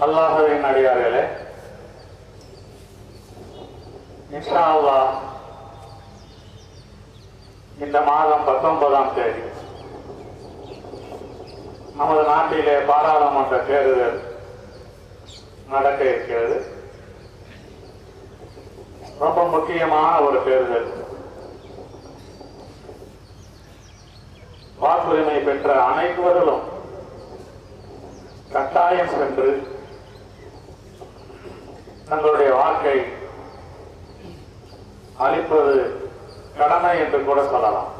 அல்லாஹுவின் அடியார்களே இன்ஷா இந்த மாதம் பத்தொன்பதாம் தேதி நமது நாட்டிலே பாராளுமன்ற தேர்தல் நடக்க இருக்கிறது. ரொம்ப முக்கியமான ஒரு தேர்தல். வாக்குரிமை பெற்ற அனைவர்களும் கட்டாயம் சென்று தங்களுடைய வாக்கை அளிப்பது கடமை என்று கூட சொல்லலாம்.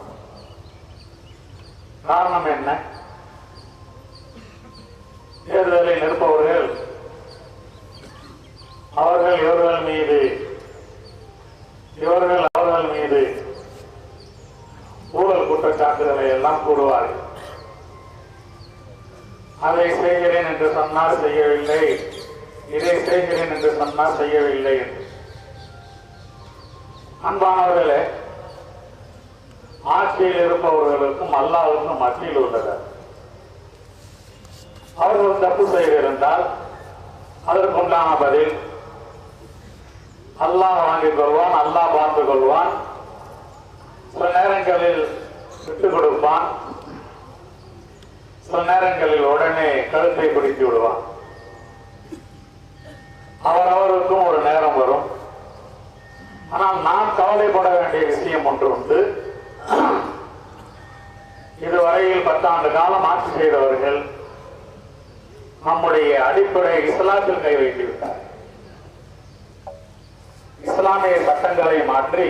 காரணம் என்ன? தேர்தலில் நிற்பவர்கள் அவர்கள் இவர்கள் மீது இவர்கள் அவர்கள் மீது ஊழல் குற்றச்சாட்டுகளை எல்லாம் கூடுவார்கள் அதை செய்கிறேன் என்று சொன்னால் செய்யவில்லை. இதை செய்கிறேன் என்று சொன்னால் செய்யவில்லை என்று. அன்பானவர்களே ஆட்சியில் இருப்பவர்களுக்கும் அல்லாவுக்கும் மத்தியில் உள்ளது அவர்கள் தப்பு செய்திருந்தால் அதற்குண்டான பதில் அல்லாஹ் வாங்கிக் கொள்வான் அல்லாஹ் பார்த்துக் கொள்வான் சில நேரங்களில் விட்டுக் கொடுப்பான் சில நேரங்களில் உடனே கழுத்தை பிடித்து விடுவான். அவரவருக்கும் ஒரு நேரம் வரும். ஆனால் நாம் கவலைப்பட வேண்டிய விஷயம் ஒன்று உண்டு. இதுவரையில் பத்தாண்டு காலம் ஆட்சி செய்தவர்கள் நம்முடைய அடிப்படை இஸ்லாத்தில் கை வைத்துவிட்டார். இஸ்லாமிய சட்டங்களை மாற்றி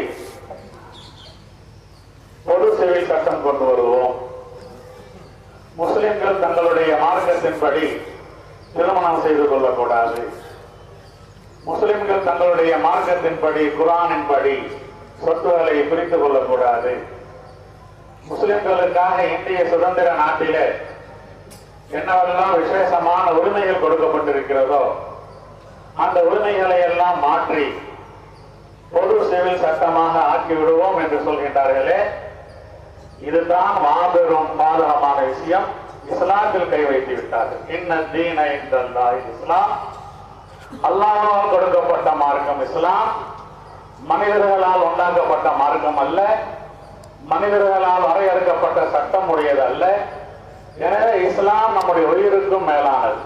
பொது சிவில் சட்டம் கொண்டு வருவோம். முஸ்லிம்கள் தங்களுடைய மார்க்கத்தின்படி திருமணம் செய்து கொள்ளக்கூடாது. முஸ்லிம்கள் தங்களுடைய மார்க்கத்தின்படி குரானின்படி சொத்துக்களை பிரித்துக் கொள்ளக்கூடாது. முஸ்லிம்களுக்காக இந்திய சுதந்திர நாட்டிலே என்னவெல்லாம் விசேஷமான உரிமைகள் கொடுக்கப்பட்டிருக்கிறதோ அந்த உரிமைகளை எல்லாம் மாற்றி பொது சிவில் சட்டமாக ஆக்கி விடுவோம் என்று சொல்கின்றார்களே. இதுதான் மாபெரும் பாதகமான விஷயம். இஸ்லாத்தில் கை வைத்து விட்டார்கள் இன்ன தீன என்றல்லா இஸ்லாம். அல்லாஹால் கொடுக்கப்பட்ட மார்க்கம் இஸ்லாம். மனிதர்களால் உண்டாக்கப்பட்ட மார்க்கம் அல்ல. மனிதர்களால் வரையறுக்கப்பட்ட சட்டம் உடையது அல்ல எனவே இஸ்லாம் நம்முடைய உயிருக்கும் மேலானது.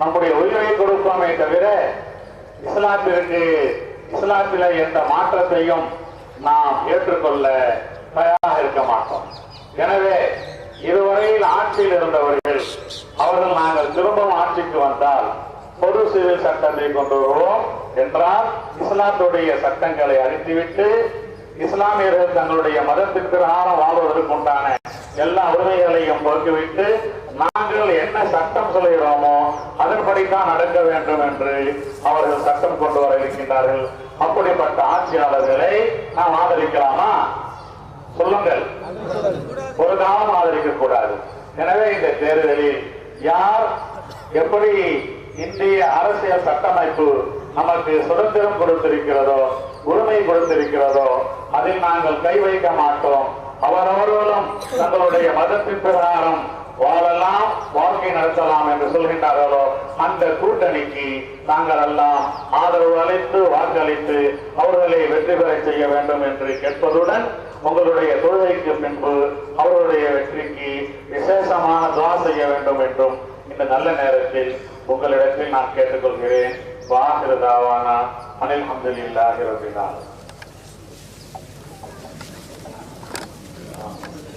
நம்முடைய உயிரை கொடுப்போமே தவிர இஸ்லாத்திற்கு இஸ்லாத்தில எந்த மாற்றத்தையும் நாம் ஏற்றுக்கொள்ள தயாராக இருக்க மாட்டோம். எனவே இதுவரையில் ஆட்சியில் இருந்தவர்கள் அவர்கள் நாங்கள் திரும்பவும் ஆட்சிக்கு வந்தால் பொது சிவில் சட்டத்தை கொண்டு வருவோம் என்றால் இஸ்லாத்துடைய சட்டங்களை அழித்துவிட்டு இஸ்லாமியர்கள் தங்களுடைய மதத்திற்கு பிரகாரம் வாழ்வதற்கு உண்டான எல்லா உரிமைகளையும் பொறுத்துவிட்டு நாங்கள் என்ன சட்டம் சொல்கிறோமோ அதன்படிதான் நடக்க வேண்டும் என்று அவர்கள் சட்டம் கொண்டு வர இருக்கின்றார்கள். அப்படிப்பட்ட ஆட்சியாளர்களை நாம் ஆதரிக்கலாமா? சொல்லுங்கள். ஒரு காலம் ஆதரிக்க கூடாது எனவே இந்த தேர்தலில் யார் எப்படி இந்திய அரசியல் சட்டமைப்பு நமக்கு சுதந்திரம் கொடுத்திருக்கிறதோ உரிமை கொடுத்திருக்கிறதோ அதில் நாங்கள் கை வைக்க மாட்டோம். அவரவர்களும் தங்களுடைய மதத்தின் பிரகாரம் வாழலாம் வாழ்க்கை நடத்தலாம் என்று சொல்கின்றார்களோ அந்த கூட்டணிக்கு நாங்கள் எல்லாம் ஆதரவு அளித்து வாக்களித்து அவர்களை வெற்றி பெற செய்ய வேண்டும் என்று கேட்பதுடன் உங்களுடைய தொழுகைக்கு பின்பு அவர்களுடைய வெற்றிக்கு விசேஷமான துவா செய்ய வேண்டும் என்றும் இந்த நல்ல நேரத்தில் உங்களிடத்தில் நான் கேட்டுக்கொள்கிறேன். வாசிரதாவானா அனில் அஹமதுல்லாஹி ரபிலாலும்